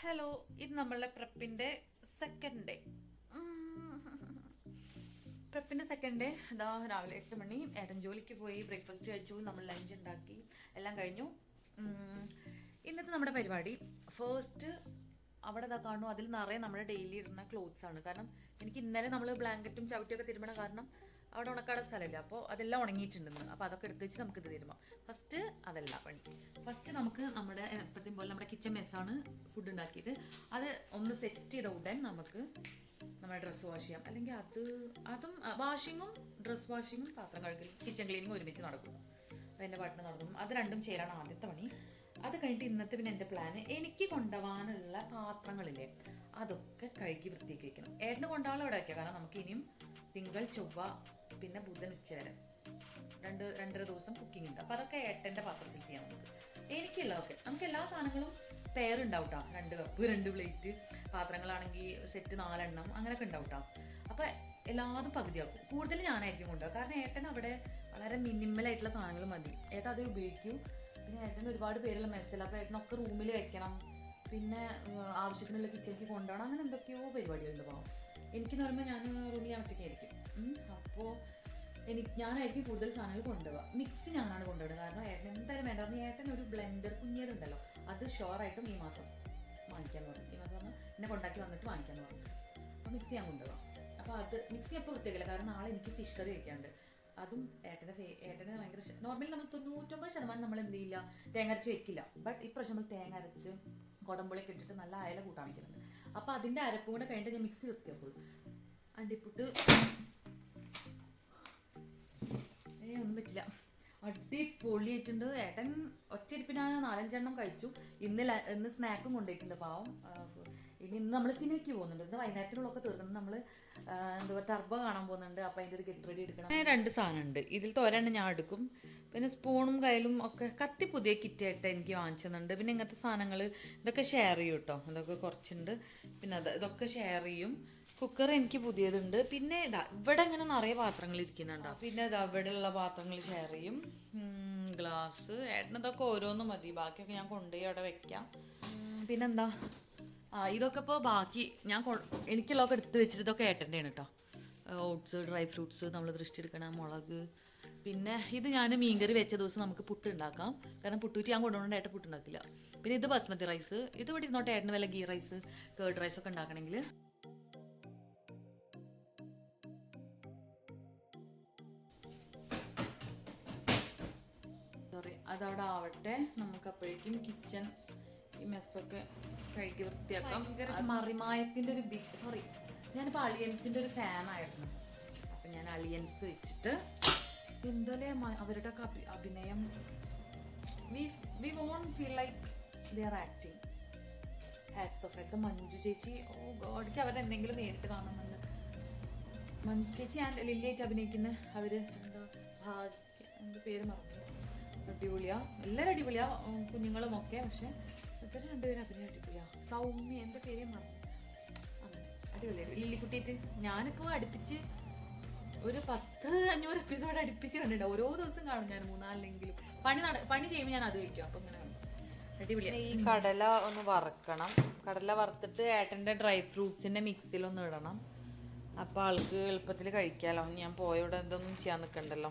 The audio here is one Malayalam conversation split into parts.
ഹലോ ഇത് നമ്മളുടെ പ്രപ്പിന്റെ സെക്കൻഡ് ഡേ പ്രപ്പിന്റെ സെക്കൻഡ് ഡേ ഇതാ രാവിലെ എട്ട് മണി. ഏട്ടൻ ജോലിക്ക് പോയി ബ്രേക്ക്ഫാസ്റ്റ് കഴിച്ചു നമ്മൾ ലഞ്ച് ഉണ്ടാക്കി എല്ലാം കഴിഞ്ഞു. ഇന്നത്തെ നമ്മുടെ പരിപാടി. ഫസ്റ്റ് അവിടെ ഇതാ കാണുന്നു അതിൽ നിറയെ നമ്മുടെ ഡെയിലി ഇടുന്ന ക്ലോത്ത്സ് ആണ്. കാരണം എനിക്ക് ഇന്നലെ നമ്മൾ ബ്ലാങ്കറ്റും ചവിട്ടിയൊക്കെ തിരുമണ കാരണം അവിടെ ഉണക്കാട സ്ഥലമില്ല. അപ്പോൾ അതെല്ലാം ഉണങ്ങിയിട്ടുണ്ടെന്ന്. അപ്പോൾ അതൊക്കെ എടുത്ത് വെച്ച് നമുക്ക് ഇത് തിരുമാം ഫസ്റ്റ് അതല്ല പണി. ഫസ്റ്റ് നമുക്ക് നമ്മുടെ എപ്പത്തെയും പോലെ നമ്മുടെ കിച്ചൺ മെസ്സാണ് ഫുഡ് ഉണ്ടാക്കിയിട്ട്. അത് ഒന്ന് സെറ്റ് ചെയ്ത ഉടൻ നമുക്ക് നമ്മുടെ ഡ്രസ്സ് വാഷ് ചെയ്യാം. അല്ലെങ്കിൽ അത് അതും വാഷിങ്ങും ഡ്രസ് വാഷിങ്ങും പാത്രം കഴുകലും കിച്ചൺ ക്ലീനിങ്ങും ഒരുമിച്ച് നടക്കും. അതിന്റെ പാട്ടിന് നടക്കും അത് രണ്ടും ചെയ്യലാണ് ആദ്യത്തെ പണി. അത് കഴിഞ്ഞിട്ട് ഇന്നത്തെ പിന്നെ എന്റെ പ്ലാന് എനിക്ക് കൊണ്ടുപോകാനുള്ള പാത്രങ്ങളില്ലേ അതൊക്കെ കഴുകി വൃത്തിയാക്കി വെക്കണം. ഏട്ടന് കൊണ്ടുപോകാൻ അവിടെ വയ്ക്കുക കാരണം നമുക്ക് ഇനിയും തിങ്കൾ ചൊവ്വ പിന്നെ ബുധൻ ഉച്ച വരെ. രണ്ട് രണ്ടര ദിവസം കുക്കിംഗ് ഉണ്ട്. അപ്പോൾ അതൊക്കെ ഏട്ടന്റെ പാത്രത്തിൽ ചെയ്യാം നമുക്ക്. എനിക്കുള്ളതൊക്കെ നമുക്ക് എല്ലാ സാധനങ്ങളും പെയർ ഉണ്ടാവും ട്ടോ. രണ്ട് കപ്പ് രണ്ട് പ്ലേറ്റ് പാത്രങ്ങളാണെങ്കിൽ സെറ്റ് നാലെണ്ണം അങ്ങനെയൊക്കെ ഉണ്ടാവും കേട്ടോ അപ്പോൾ എല്ലാതും പകുതിയാക്കും. കൂടുതൽ ഞാനായിരിക്കും കൊണ്ടുപോകുക കാരണം ഏട്ടൻ അവിടെ വളരെ മിനിമൽ ആയിട്ടുള്ള സാധനങ്ങൾ മതി. ഏട്ടൻ അതേ ഉപയോഗിക്കൂ. പിന്നെ ഏട്ടന് ഒരുപാട് പേരുള്ള മെസ്സിൽ അപ്പോൾ ഏട്ടനൊക്കെ റൂമിൽ വെക്കണം. പിന്നെ ആവശ്യത്തിനുള്ള കിച്ചണിലേക്ക് കൊണ്ടുപോകണം. അങ്ങനെ എന്തൊക്കെയോ പരിപാടികളുണ്ട് പാവം. എനിക്കെന്ന് പറയുമ്പോൾ ഞാൻ റൂമിൽ ഞാൻ ഒറ്റയ്ക്കായിരിക്കും അപ്പോൾ എനിക്ക് ഞാനായിരിക്കും കൂടുതൽ സാധനങ്ങൾ കൊണ്ടുപോകുക മിക്സി ഞാനാണ് കൊണ്ടുപോകുന്നത് കാരണം ഏട്ടൻ എന്തായാലും വേണ്ട. കാരണം ഏട്ടൻ ഒരു ബ്ലെൻഡർ കുഞ്ഞിയതുണ്ടല്ലോ അത് ഷുവറായിട്ടും ഈ മാസം വാങ്ങിക്കാൻ പറഞ്ഞു. ഈ മാസം പറഞ്ഞാൽ എന്നെ കൊണ്ടാക്കി വന്നിട്ട് വാങ്ങിക്കാൻ പറഞ്ഞു. അപ്പോൾ മിക്സി ഞാൻ കൊണ്ടുപോകാം അപ്പോൾ അത് മിക്സി അപ്പോൾ വൃത്തിയാക്കില്ല കാരണം നാളെ എനിക്ക് ഫിഷ് കറി വയ്ക്കാണ്ട് അതും ഏട്ടന്റെ ഫേ ഏട്ടന് ഭയങ്കര നോർമലി നമ്മൾ തൊണ്ണൂറ്റൊമ്പത് ശതമാനം നമ്മൾ എന്ത് ചെയ്യില്ല? തേങ്ങ അരച്ച് വെക്കില്ല. ബട്ട് ഇപ്രാവശ്യം നമ്മൾ തേങ്ങ അരച്ച് കുടമ്പുളിയൊക്കെ ഇട്ടിട്ട് നല്ല അയല കൂട്ടാൻ വെക്കുന്നുണ്ട്. അപ്പോൾ അതിന്റെ അരപ്പും കൂടെ കഴിഞ്ഞിട്ട് ഞാൻ മിക്സി വൃത്തിയാക്കുള്ളൂ അണ്ടിപ്പുട്ട്. ഏ ഒന്നും പറ്റില്ല. അടിപൊളിയായിട്ടുണ്ട് ഏട്ടൻ ഒറ്റയിരിപ്പിന് നാലഞ്ചെണ്ണം കഴിച്ചു. ഇന്ന് ഇന്ന് സ്നാക്കും കൊണ്ടുപോയിട്ടുണ്ട് പാവം. ഇനി ഇന്ന് നമ്മൾ സിനിമയ്ക്ക് പോകുന്നുണ്ട്. ഇന്ന് വൈകുന്നേരത്തിനുള്ളൊക്കെ തീർക്കണം. നമ്മൾ എന്താ ടർബ കാണാൻ പോകുന്നുണ്ട്. അപ്പം അതിന്റെ ഒരു ഗെറ്റ് റെഡി എടുക്കണം. അങ്ങനെ രണ്ട് സാധനമുണ്ട്. ഇതിൽ ഒരെണ്ണം ഞാൻ എടുക്കും. പിന്നെ സ്പൂണും കയ്യിലും ഒക്കെ കത്തി പുതിയ കിറ്റായിട്ട് എനിക്ക് വാങ്ങിച്ചെന്നുണ്ട്. പിന്നെ ഇങ്ങനത്തെ സാധനങ്ങൾ ഇതൊക്കെ ഷെയർ ചെയ്യും കേട്ടോ ഇതൊക്കെ കുറച്ചുണ്ട്. പിന്നെ അത് ഇതൊക്കെ ഷെയർ ചെയ്യും. കുക്കർ എനിക്ക് പുതിയതുണ്ട്. പിന്നെ ഇതാ ഇവിടെ ഇങ്ങനെ നിറയെ പാത്രങ്ങൾ ഇരിക്കുന്നുണ്ടോ പിന്നെ ഇതാ ഇവിടെയുള്ള പാത്രങ്ങൾ ഷെയർ ചെയ്യും. ഗ്ലാസ് ഏട്ടനതൊക്കെ ഓരോന്ന് മതി. ബാക്കിയൊക്കെ ഞാൻ കൊണ്ടുപോയി അവിടെ വെക്കാം. പിന്നെന്താ? ആ ഇതൊക്കെ ഇപ്പോൾ ബാക്കി ഞാൻ എനിക്കുള്ളതൊക്കെ എടുത്ത് വെച്ചിട്ട് ഇതൊക്കെ ഏട്ടന്റെയാണ് കേട്ടോ ഓട്സ് ഡ്രൈ ഫ്രൂട്ട്സ് നമ്മൾ ദൃഷ്ടിയെടുക്കണം മുളക്. പിന്നെ ഇത് ഞാൻ മീൻകറി വെച്ച ദിവസം നമുക്ക് പുട്ട് ഉണ്ടാക്കാം. കാരണം പുട്ടൂറ്റി ഞാൻ കൊണ്ടുപോകേണ്ട ഏട്ടൻ പുട്ട് ഉണ്ടാക്കില്ല. പിന്നെ ഇത് ബസ്മതി റൈസ് ഇത് ഇവിടെ ഇരുന്നോട്ടെ ഏട്ടന് വല്ല ഗീ റൈസ് കേർഡ് റൈസ് ഒക്കെ ഉണ്ടാക്കണമെങ്കിൽ. സോറി അതവിടെ ആവട്ടെ. നമുക്ക് അപ്പോഴേക്കും കിച്ചൺ ഈ മെസ്സൊക്കെ കഴുകി വൃത്തിയാക്കാം. മറിമായത്തിന്റെ ഒരു ബിഗ് സോറി ഞാനിപ്പോൾ അളിയൻസിന്റെ ഒരു ഫാൻ ആയിരുന്നു. അപ്പം ഞാൻ അളിയൻസ് വെച്ചിട്ട് എന്തോലെ അവരുടെ ഒക്കെ അഭി- അഭിനയം. We we won't feel like they are acting hats off ഇത് മഞ്ജു ചേച്ചി ഓ ഗോഡിക്ക് അവരെന്തെങ്കിലും നേരിട്ട് കാണുന്നുണ്ട്. മഞ്ജു ചേച്ചി ആൻഡ് ലില്ലിയായിട്ട് അഭിനയിക്കുന്ന അവർ എന്താ ഭാഗ്യ എന്താ പേര് മറന്നു. അടിപൊളിയാ. എല്ലാവരും അടിപൊളിയാ. കുഞ്ഞുങ്ങളും ഒക്കെ പക്ഷെ ഇവർ രണ്ടുപേരും അഭിനയം അടിപൊളിയാ. സൗമ്യ എന്താ പേര് മറന്നു. അങ്ങനെ അടിപൊളിയാ. ലില്ലിക്കുട്ടിയിട്ട് അടുപ്പിച്ച് ഒരു പത്ത് അഞ്ഞൂറ് എപ്പിസോഡ് അടുപ്പിച്ച് കണ്ടിട്ടുണ്ട്. ഓരോ ദിവസം കാണും ഞാൻ മൂന്നാലെങ്കിലും പണി നട പണി ചെയ്യുമ്പോൾ ഞാൻ അത് വയ്ക്കും അപ്പൊ ഇങ്ങനെ ഈ കടല ഒന്ന് വറക്കണം. കടല വറുത്തിട്ട് ഏട്ടന്റെ ഡ്രൈ ഫ്രൂട്ട്സിന്റെ മിക്സിലൊന്ന് ഇടണം. അപ്പൊ ആൾക്ക് എളുപ്പത്തിൽ കഴിക്കാലോ. ഞാൻ പോയോടെ എന്തൊന്നും ചെയ്യാൻ നിൽക്കണ്ടല്ലോ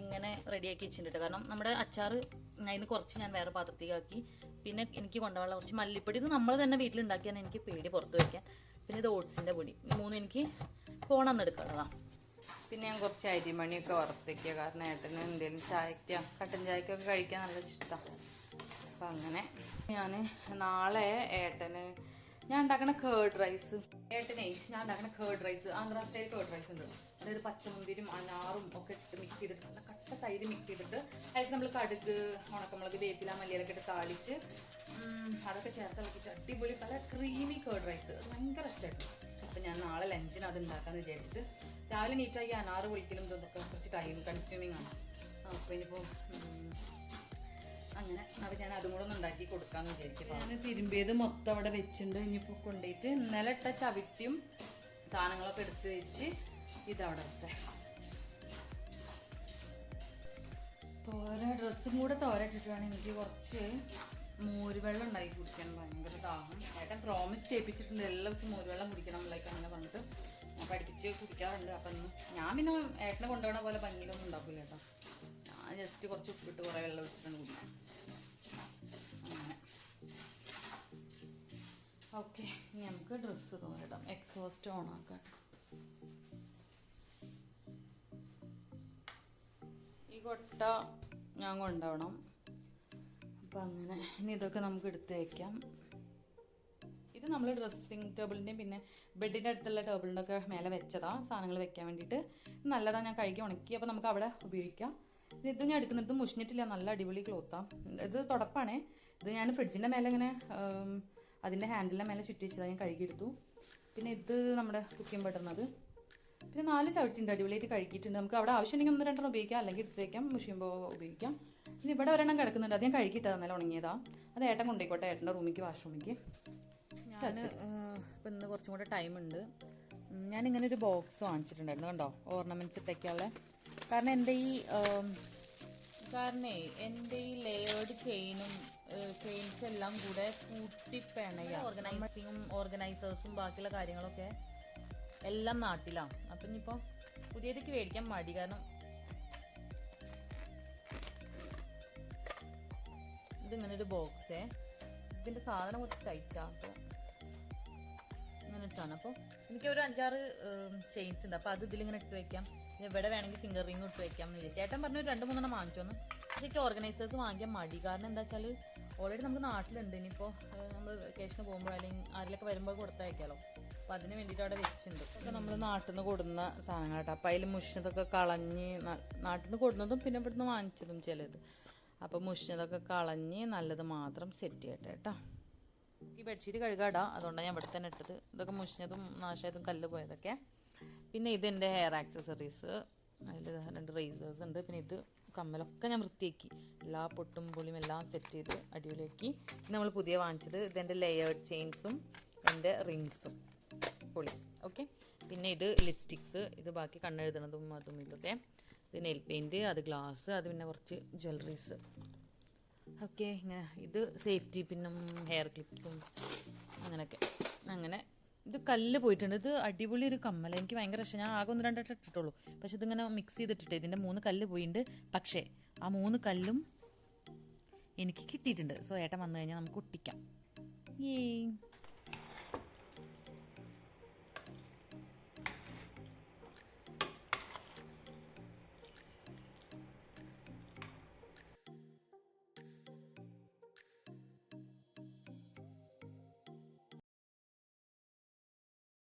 ഇങ്ങനെ റെഡിയാക്കി വെച്ചിട്ടുണ്ട് കാരണം നമ്മുടെ അച്ചാർ അതിന് കുറച്ച് ഞാൻ വേറെ പാത്രത്തിലാക്കി. പിന്നെ എനിക്ക് കൊണ്ടുപോകാനുള്ള കുറച്ച് മല്ലിപ്പൊടി. ഇത് നമ്മൾ തന്നെ വീട്ടിലുണ്ടാക്കിയാണ് എനിക്ക് പേടി പുറത്ത് വയ്ക്കാൻ പിന്നെ ഇത് ഓട്സിന്റെ പൊടി. മൂന്ന് എനിക്ക് ഫോണെന്ന് എടുക്കാനുള്ളതാണ് പിന്നെ ഞാൻ കുറച്ച് അരിമണിയൊക്കെ വറുത്തേക്കുക കാരണം ഏട്ടന് എന്തെങ്കിലും ചായക്ക കട്ടൻ ചായക്കൊക്കെ കഴിക്കാൻ നല്ല ഇഷ്ടമാണ് അപ്പം അങ്ങനെ ഞാൻ നാളെ ഏട്ടന് ഞാൻ ഉണ്ടാക്കണ കേർഡ് റൈസ് ഏട്ടനെ ഞാൻ ഉണ്ടാക്കണ curd rice Andhra style curd rice ഉണ്ട് അതായത് പച്ചമുന്തിരും അനാറും ഒക്കെ ഇട്ട് മിക്സ് ചെയ്തിട്ട് നല്ല കട്ട തൈര് മിക്സ് ചെയ്തിട്ട് അതിലേക്ക് നമ്മൾ കടുക് ഉണക്കമുളക് വേപ്പില മല്ലിയിലൊക്കെ ഇട്ട് താളിച്ച് അതൊക്കെ ചേർത്ത് ഇളക്കിയിട്ട് അടിപൊളി പല ക്രീമി കേർഡ് റൈസ് അത് ഭയങ്കര ഇഷ്ടമായിട്ട് അപ്പം ഞാൻ നാളെ ലഞ്ചിന് അത് ഉണ്ടാക്കാന്ന് വിചാരിച്ചിട്ട് രാവിലെ നീറ്റായി അനാറ് പൊളിക്കലും ഇതൊക്കെ കുറച്ച് ടൈം കൺസ്യൂമിങ് ആണ്. അപ്പോൾ ഇനിയിപ്പോൾ അങ്ങനെ അത് ഞാൻ അതും കൂടെ ഒന്ന് ഉണ്ടാക്കി കൊടുക്കാമെന്ന് വിചാരിക്കും ഞാൻ തിരുമ്പിയത് മൊത്തം അവിടെ വെച്ചിട്ടുണ്ട് ഇനിയിപ്പോൾ കൊണ്ടുപോയിട്ട് ഇന്നലെ ഇട്ട ചവിട്ടിയും സാധനങ്ങളൊക്കെ എടുത്ത് വെച്ച് ഇതവിടെ ഇട്ടെ. തോര ഡ്രസ്സും കൂടെ തോര ഇട്ടിട്ടാണ് എനിക്ക് കുറച്ച് മോരുവെള്ളം ഉണ്ടാക്കി കുടിക്കാൻ ഭയങ്കര ദാഹം. ഏട്ടൻ പ്രോമിസ് ചെയ്യിപ്പിച്ചിട്ടുണ്ട് എല്ലാ ദിവസവും മോരുവെള്ളം കുടിക്കണം ലൈക്ക് അങ്ങനെ പറഞ്ഞിട്ട്. ഞാൻ പഠിപ്പിച്ച് കുടിക്കാറുണ്ട്. അപ്പം ഞാൻ പിന്നെ ഏട്ടനെ കൊണ്ടുപോകണ പോലെ ഭംഗിയിലൊന്നും ഉണ്ടാക്കില്ല കേട്ടോ. ഞാൻ ജസ്റ്റ് കുറച്ച് ഉപ്പിട്ട് കുറേ വെള്ളം ഒഴിച്ചിട്ടാണ് കുടിക്കുന്നത് അങ്ങനെ. ഓക്കെ നമുക്ക് ഡ്രസ്സ് തോന്നിടാം എക്സോസ്റ്റ് ഓൺ ആക്കാം. കൊട്ട ഞാൻ കൊണ്ടുപോകണം. അപ്പം അങ്ങനെ. ഇനി ഇതൊക്കെ നമുക്ക് എടുത്ത് വയ്ക്കാം ഇത് നമ്മൾ ഡ്രസ്സിങ് ടേബിളിന്റെയും പിന്നെ ബെഡിന്റെ അടുത്തുള്ള ടേബിളിന്റെ ഒക്കെ മേലെ വെച്ചതാണ് സാധനങ്ങൾ വെക്കാൻ വേണ്ടിയിട്ട്. നല്ലതാണ് ഞാൻ കഴുകി ഉണക്കി. അപ്പോൾ നമുക്ക് അവിടെ ഉപയോഗിക്കാം. ഇത് ഞാൻ എടുക്കുന്നിടത്ത് മുഷിഞ്ഞിട്ടില്ല. നല്ല അടിപൊളി ക്ലോത്താണ് ഇത് തുടപ്പാണേ. ഇത് ഞാൻ ഫ്രിഡ്ജിന്റെ മേലെ ഇങ്ങനെ അതിന്റെ ഹാൻഡിലിന്റെ മേലെ ചുറ്റി വെച്ചതാണ് ഞാൻ കഴുകിയെടുത്തു. പിന്നെ ഇത് നമ്മുടെ കുക്കിംഗ് ബട്ടർന്നത് പിന്നെ നാല് ചവിട്ടിയുണ്ട് അടിപൊളിയായിട്ട് കഴുകിയിട്ടുണ്ട്. നമുക്ക് അവിടെ ആവശ്യമുണ്ടെങ്കിൽ ഒന്ന് രണ്ടെണ്ണം ഉപയോഗിക്കാം അല്ലെങ്കിൽ എടുത്ത് വയ്ക്കാം മുഷിയുമ്പോൾ ഉപയോഗിക്കാം. പിന്നെ ഇവിടെ ഒരെണ്ണം കിടക്കുന്നുണ്ട് അത് ഞാൻ കഴുകിയിട്ടാണ് നല്ല ഉണങ്ങിയതാ. അത് ഏട്ടൻ കൊണ്ടുപോയിക്കോട്ടെ ഏട്ടന്റെ റൂമിലേക്ക് വാഷ്റൂമിലേക്ക് ഞാൻ ഇപ്പം ഇന്ന് കുറച്ചും കൂടെ ടൈം ഉണ്ട്. ഉം, ഞാനിങ്ങനെ ഒരു ബോക്സ് വാങ്ങിച്ചിട്ടുണ്ടായിരുന്നു കണ്ടോ? ഓർണമെന്റ്സ് ഇട്ടൊക്കെയുള്ള കാരണം എന്റെ ഈ കാരണേ എന്റെ ഈ ലേയേർഡ് ചെയിനും ചെയിൻസ് എല്ലാം കൂടെ കൂട്ടിപ്പിണയ. ഓർഗനൈസിങ്ങും ഓർഗനൈസേഴ്സും ബാക്കിയുള്ള കാര്യങ്ങളൊക്കെ എല്ലാം നാട്ടിലാണ് അപ്പം ഇനിയിപ്പോൾ പുതിയതൊക്കെ മേടിക്കാൻ മടി. കാരണം ഇതിങ്ങനെ ഒരു ബോക്സേ. ഇതിന്റെ സാധനം കുറച്ച് ടൈറ്റാണ് അപ്പോൾ ഇങ്ങനെ ഇട്ടാണ്. അപ്പോൾ എനിക്ക് ഒരു അഞ്ചാറ് ചെയിൻസ് ഉണ്ട്. അപ്പോൾ അത് ഇതിലിങ്ങനെ ഇട്ട് വെക്കാം. ഇവിടെ വേണമെങ്കിൽ ഫിംഗർ റിംഗ് ഇട്ട് വെക്കാം ചേട്ടൻ പറഞ്ഞു രണ്ട് മൂന്നെണ്ണം വാങ്ങിച്ചോന്ന് പക്ഷേ എനിക്ക് ഓർഗനൈസേഴ്സ് വാങ്ങിക്കാൻ മടി. കാരണം എന്താ വെച്ചാൽ ഓൾറെഡി നമുക്ക് നാട്ടിലുണ്ട്. ഇനിയിപ്പോൾ നമ്മൾ വെക്കേഷന് പോകുമ്പോൾ അല്ലെങ്കിൽ ആരിലൊക്കെ വരുമ്പോൾ കൊടുത്തയക്കാലോ. അപ്പോൾ അതിന് വേണ്ടിയിട്ട് അവിടെ വെച്ചിട്ടുണ്ട്. ഇതൊക്കെ നമ്മൾ നാട്ടിൽ നിന്ന് കൊടുന്ന സാധനങ്ങൾ കേട്ടോ. അപ്പോൾ അതിൽ മുഷിനതൊക്കെ കളഞ്ഞ് നാട്ടിൽ നിന്ന് കൊടുന്നതും പിന്നെ ഇവിടുന്ന് വാങ്ങിച്ചതും ചിലത്. അപ്പോൾ മുഷിനതൊക്കെ കളഞ്ഞ് നല്ലത് മാത്രം സെറ്റ് ചെയ്യട്ടെ കേട്ടോ. ഈ ബെഡ്ഷീറ്റ് കഴുകാടാ അതുകൊണ്ടാണ് ഞാൻ ഇവിടെ തന്നെ ഇട്ടത്. ഇതൊക്കെ മുഷിഞ്ഞതും നാശമായതും കല്ല് പോയതൊക്കെ. പിന്നെ ഇത് എന്റെ ഹെയർ ആക്സസറീസ് അതിൽ രണ്ട് റേസേഴ്സ് ഉണ്ട്. പിന്നെ ഇത് കമ്മലൊക്കെ ഞാൻ വൃത്തിയാക്കി. എല്ലാ പൊട്ടും പൊളിയും എല്ലാം സെറ്റ് ചെയ്ത് അടിപൊളിയാക്കി. നമ്മൾ പുതിയ വാങ്ങിച്ചത് ഇതെന്റെ ലെയേർഡ് ചെയിൻസും എന്റെ റിങ്സും പൊളി. ഓക്കെ പിന്നെ ഇത് ലിപ്സ്റ്റിക്സ് ഇത് ബാക്കി കണ്ണെഴുതണതും അതും ഇതൊക്കെ. ഇത് നെയിൽ പെയിന്റ് അത് ഗ്ലാസ് അത് പിന്നെ കുറച്ച് ജ്വല്ലറീസ് ഓക്കെ ഇങ്ങനെ. ഇത് സേഫ്റ്റി പിന്നെ ഹെയർ ക്ലിപ്സും അങ്ങനെയൊക്കെ. അങ്ങനെ ഇത് കല്ല് പോയിട്ടുണ്ട്. ഇത് അടിപൊളി ഒരു കമ്മല. എനിക്ക് ഭയങ്കര ഇഷ്ടം. ഞാൻ ആകെ ഒന്ന് രണ്ടായിട്ട് ഇട്ടിട്ടുള്ളൂ. പക്ഷെ ഇതിങ്ങനെ മിക്സ് ചെയ്തിട്ടിട്ട്. ഇതിന്റെ മൂന്ന് കല്ല് പോയിട്ടുണ്ട് പക്ഷേ ആ മൂന്ന് കല്ലും എനിക്ക് കിട്ടിയിട്ടുണ്ട്. സോ ഏട്ടൻ വന്നു കഴിഞ്ഞാൽ നമുക്ക് ഒട്ടിക്കാം. ഏയ്